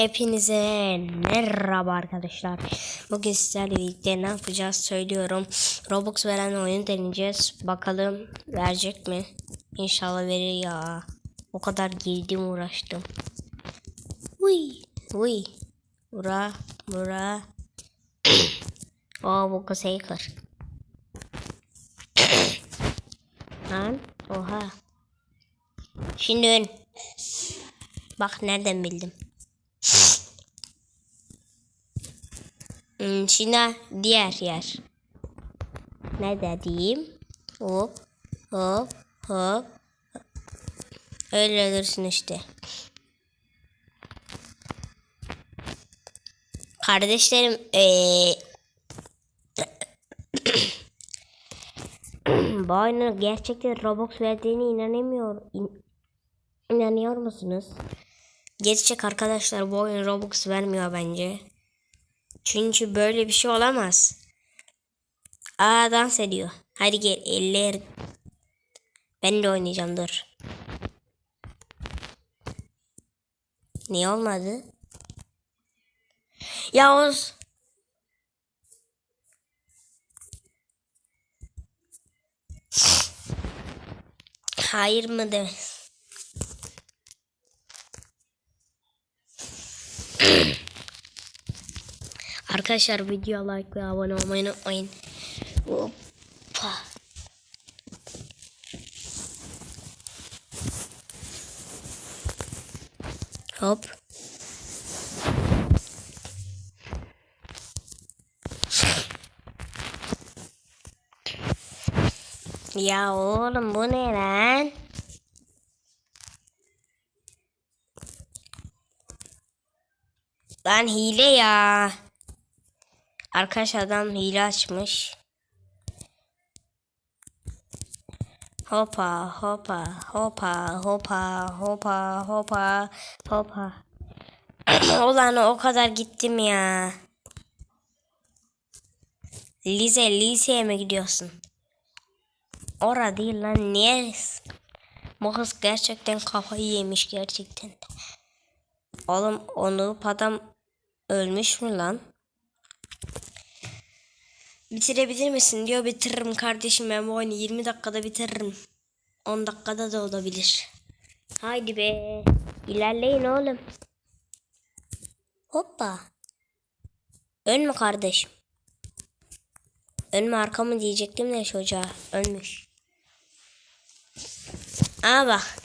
Hepinize merhaba arkadaşlar. Bugün sizlerle birlikte ne yapacağız söylüyorum. Robux veren oyun deneyeceğiz. Bakalım verecek mi? İnşallah verir ya. O kadar girdim uğraştım. Uy, uy. Bura, bura. Aa bu kasayı kır. Lan, oha. Şimdi ön. Bak nereden bildim. Şimdi diğer yer. Ne diyeyim? Hop hop hop. Öyle dursun işte. Kardeşlerim ee... bu gerçekten Robux verdiğine inanamıyor. İn- inanıyor musunuz? Gerçek arkadaşlar bu oyun Robux vermiyor bence. Çünkü böyle bir şey olamaz. Aa dans ediyor. Hadi gel eller. Ben de oynayacağım dur. Niye olmadı? Yavuz. Hayır mı de? Arkadaşlar video like ve abone olmayı unutmayın. Hoppa. Hop. Ya oğlum bu ne lan? Lan hile ya. Arkadaş adam hile açmış. Hopa hopa hopa hopa hopa hopa hopa. Ulan o kadar gittim ya. Lise liseye mi gidiyorsun? Ora değil lan niye? Bu kız gerçekten kafayı yemiş gerçekten. Oğlum onu adam ölmüş mü lan? Bitirebilir misin diyor. Bitiririm kardeşim ben bu oyunu 20 dakikada bitiririm. 10 dakikada da olabilir. Haydi be. İlerleyin oğlum. Hoppa. Ön mü kardeşim? Ön mü arka mı diyecektim de çocuğa. Ölmüş. Aa bak.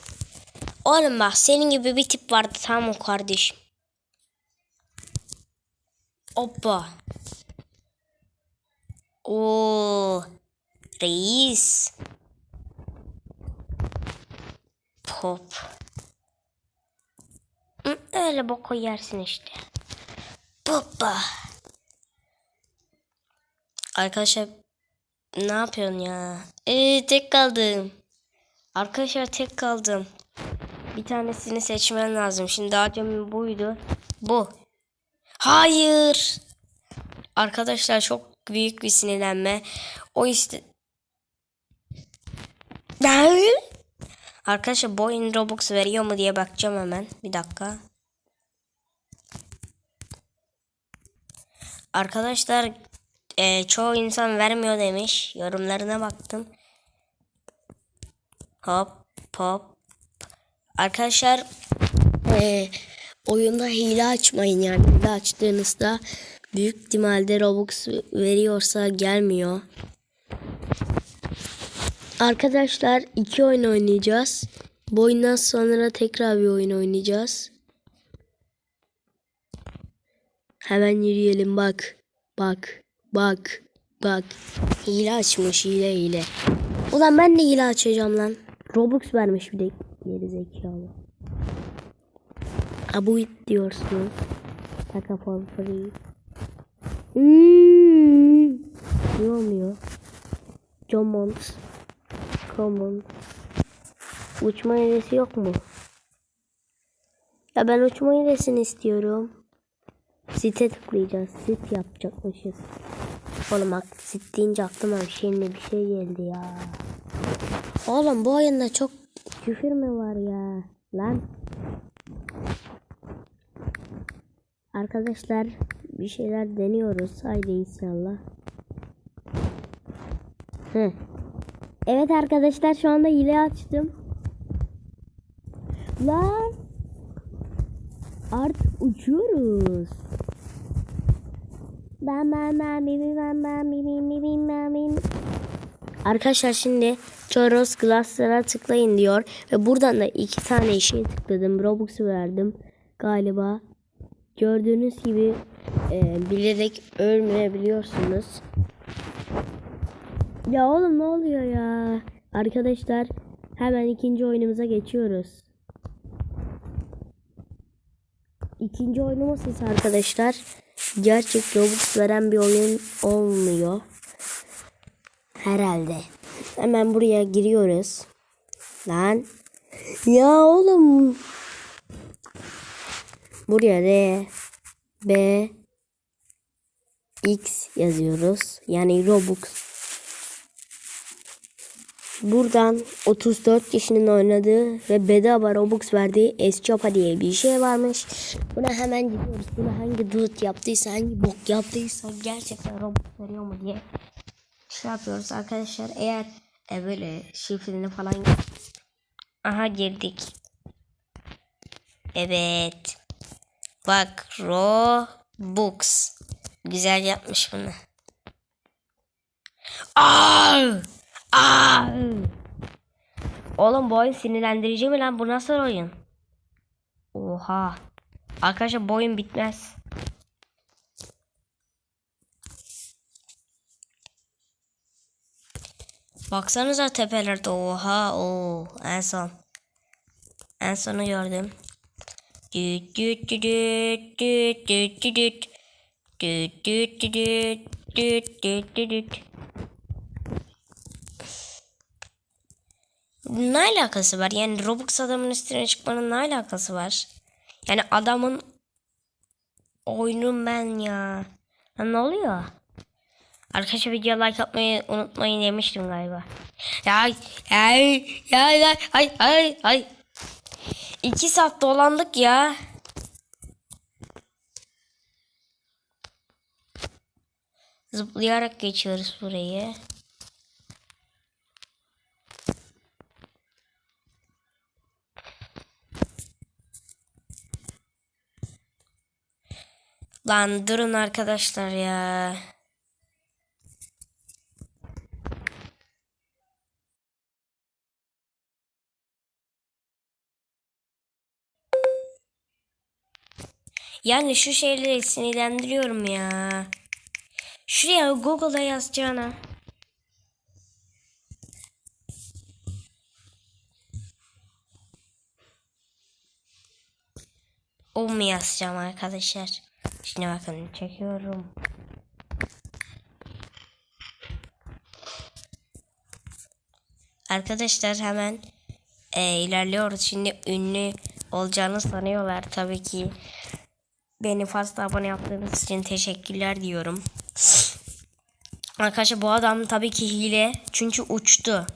Oğlum bak senin gibi bir tip vardı tamam kardeşim. Hoppa. Oo. Reis. Pop. Öyle boku yersin işte. Hoppa. Arkadaşlar ne yapıyorsun ya? Ee, tek kaldım. Arkadaşlar tek kaldım. Bir tanesini seçmen lazım. Şimdi daha demin buydu. Bu. Hayır. Arkadaşlar çok büyük bir sinirlenme. O işte... Arkadaşlar bu oyun Robux veriyor mu diye bakacağım hemen. Bir dakika. Arkadaşlar e, çoğu insan vermiyor demiş. Yorumlarına baktım. Hop hop. Arkadaşlar e, oyunda hile açmayın yani. Hile açtığınızda büyük ihtimalle Robux veriyorsa gelmiyor. Arkadaşlar iki oyun oynayacağız. Bu oyundan sonra tekrar bir oyun oynayacağız. Hemen yürüyelim bak. Bak. Bak. Bak. Hile açmış hile hile. Ulan ben de hile açacağım lan. Robux vermiş bir de geri zekalı. Abu diyorsun. Taka for free. Hmm. Ne olmuyor? Commons. Common. Uçma hilesi yok mu? Ya ben uçma hilesini istiyorum. Site tıklayacağız. Sit yapacakmışız. Oğlum bak sit deyince aklıma bir şey mi bir şey geldi ya. Oğlum bu oyunda çok küfür mü var ya? Lan. Arkadaşlar bir şeyler deniyoruz. Haydi inşallah. Hı. Evet arkadaşlar şu anda hile açtım. Lan. Artık uçuyoruz. Bam bam bam bim bam bam bim bim bim bim. Arkadaşlar şimdi Toros Glass'lara tıklayın diyor. Ve buradan da iki tane şey tıkladım. Robux'u verdim galiba. Gördüğünüz gibi e, bilerek ölmeyebiliyorsunuz. Ya oğlum ne oluyor ya? Arkadaşlar hemen ikinci oyunumuza geçiyoruz. İkinci oyunumuz ise arkadaşlar gerçek Robux veren bir oyun olmuyor. Herhalde. Hemen buraya giriyoruz. Lan. Ya oğlum. Buraya D B X yazıyoruz. Yani Robux. Buradan 34 kişinin oynadığı ve bedava Robux verdiği Escopa diye bir şey varmış. Buna hemen gidiyoruz. Buna hangi loot yaptıysa, hangi bok yaptıysa gerçekten Robux veriyor mu diye şey yapıyoruz arkadaşlar. Eğer e, böyle şifreni falan Aha girdik. Evet. Bak Robux. Güzel yapmış bunu. Aa! Aa! Oğlum bu oyun sinirlendirici mi lan? Bu nasıl oyun? Oha. Arkadaşlar bu oyun bitmez. Baksanıza tepelerde. Oha. Oo. En son. En sonu gördüm. Düt düt düt düt düt düt düt Ne alakası var? Yani Robux adamın üstüne çıkmanın ne alakası var? Yani adamın oyunum ben ya. Lan ne oluyor? Arkadaşlar video like atmayı unutmayın demiştim galiba. Ya ay ay ay ay ay ay. İki saat dolandık ya. Zıplayarak geçiyoruz burayı. Lan durun arkadaşlar ya. Yani şu şeyleri sinirlendiriyorum ya. Şuraya Google'a yazacağına. O mu yazacağım arkadaşlar? Şimdi bakın çekiyorum. Arkadaşlar hemen e, ilerliyoruz. Şimdi ünlü olacağını sanıyorlar. Tabii ki beni fazla abone yaptığınız için teşekkürler diyorum. Arkadaşlar bu adam tabii ki hile. Çünkü uçtu.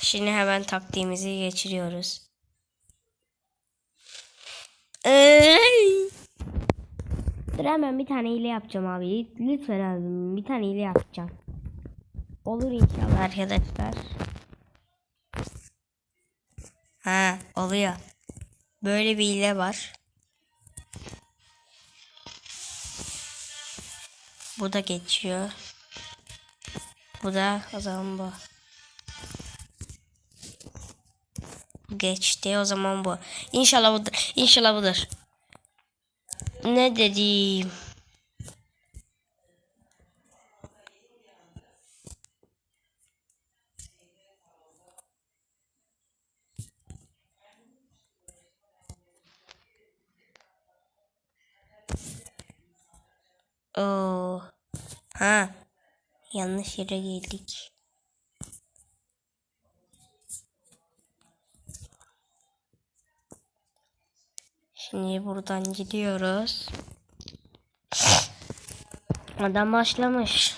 Şimdi hemen taktiğimizi geçiriyoruz. Ey! Dur hemen bir tane hile yapacağım abi. Lütfen abi bir tane hile yapacağım. Olur inşallah arkadaşlar. Ha oluyor. Böyle bir hile var. Bu da geçiyor. Bu da o zaman bu. Geçti o zaman bu. İnşallah budur. İnşallah budur. Ne dedim? Oo. Ha. Yanlış yere geldik. Şimdi buradan gidiyoruz. Adam başlamış.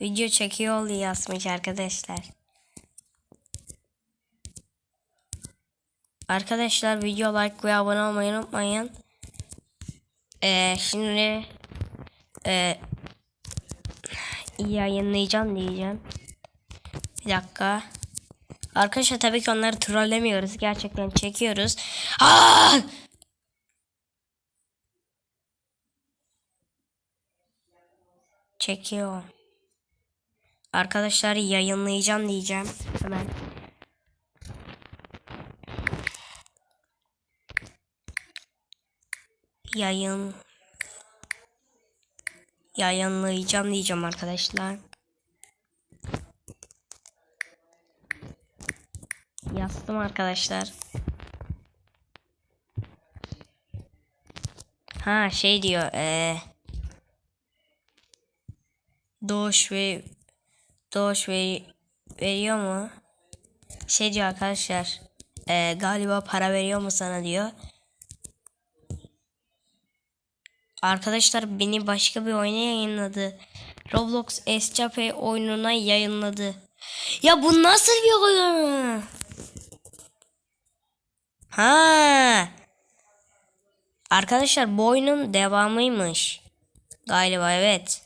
Video çekiyor oluyor yazmış arkadaşlar. Arkadaşlar video like ve abone olmayı unutmayın. Ee, şimdi e, yayınlayacağım diyeceğim. Bir dakika. Arkadaşlar tabii ki onları trollemiyoruz. Gerçekten çekiyoruz. Aa! Çekiyor. Arkadaşlar yayınlayacağım diyeceğim. Hemen. Yayın. Yayınlayacağım diyeceğim arkadaşlar. Yazdım arkadaşlar. Ha şey diyor. Eee Doğuş ve Doğuş ve veriyor mu? Şey diyor arkadaşlar. eee, galiba para veriyor mu sana diyor. Arkadaşlar beni başka bir oyuna yayınladı. Roblox Escape oyununa yayınladı. Ya bu nasıl bir oyun? Ha. Arkadaşlar bu oyunun devamıymış. Galiba evet.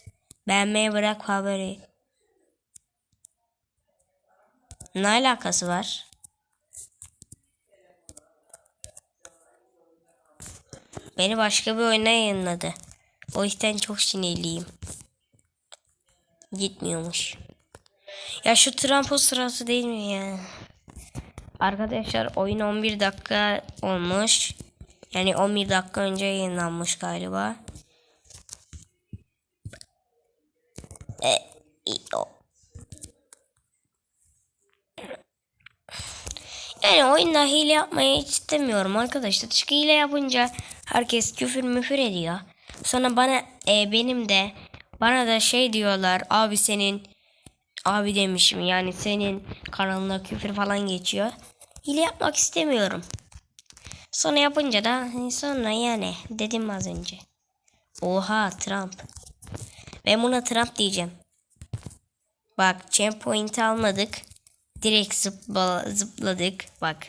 Beğenmeyi bırak haberi. Ne alakası var? Beni başka bir oyuna yayınladı. O yüzden çok sinirliyim. Gitmiyormuş. Ya şu trampo sırası değil mi ya? Arkadaşlar oyun 11 dakika olmuş. Yani 11 dakika önce yayınlanmış galiba. E. Yani oyunda hile yapmayı hiç istemiyorum arkadaşlar. Çünkü hile yapınca herkes küfür müfür ediyor. Sonra bana e, benim de bana da şey diyorlar abi senin abi demişim yani senin kanalına küfür falan geçiyor. Hile yapmak istemiyorum. Sonra yapınca da sonra yani dedim az önce. Oha Trump. Ben buna Trump diyeceğim. Bak champ point almadık. Direkt zıpla, zıpladık. Bak.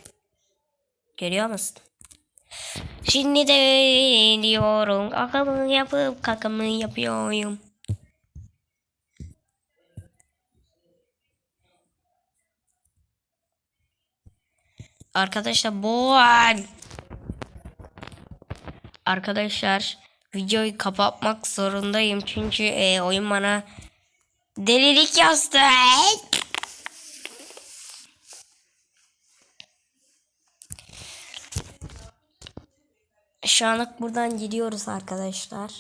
Görüyor musun? Şimdi de diyorum. Kakamı yapıp kakamı yapıyorum. Arkadaşlar bu Arkadaşlar videoyu kapatmak zorundayım çünkü e, oyun bana delilik yazdı. Şu anlık buradan gidiyoruz arkadaşlar.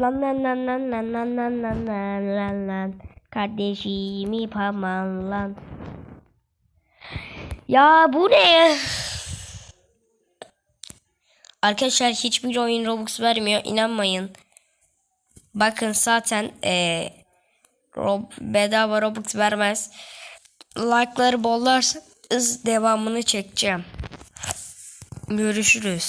Lan lan lan lan lan lan lan lan lan lan lan Kardeşimi paman lan. Ya bu ne? Arkadaşlar hiçbir oyun Robux vermiyor. inanmayın. Bakın zaten ee, Rob, bedava Robux vermez. Like'ları bollarsanız devamını çekeceğim. Görüşürüz.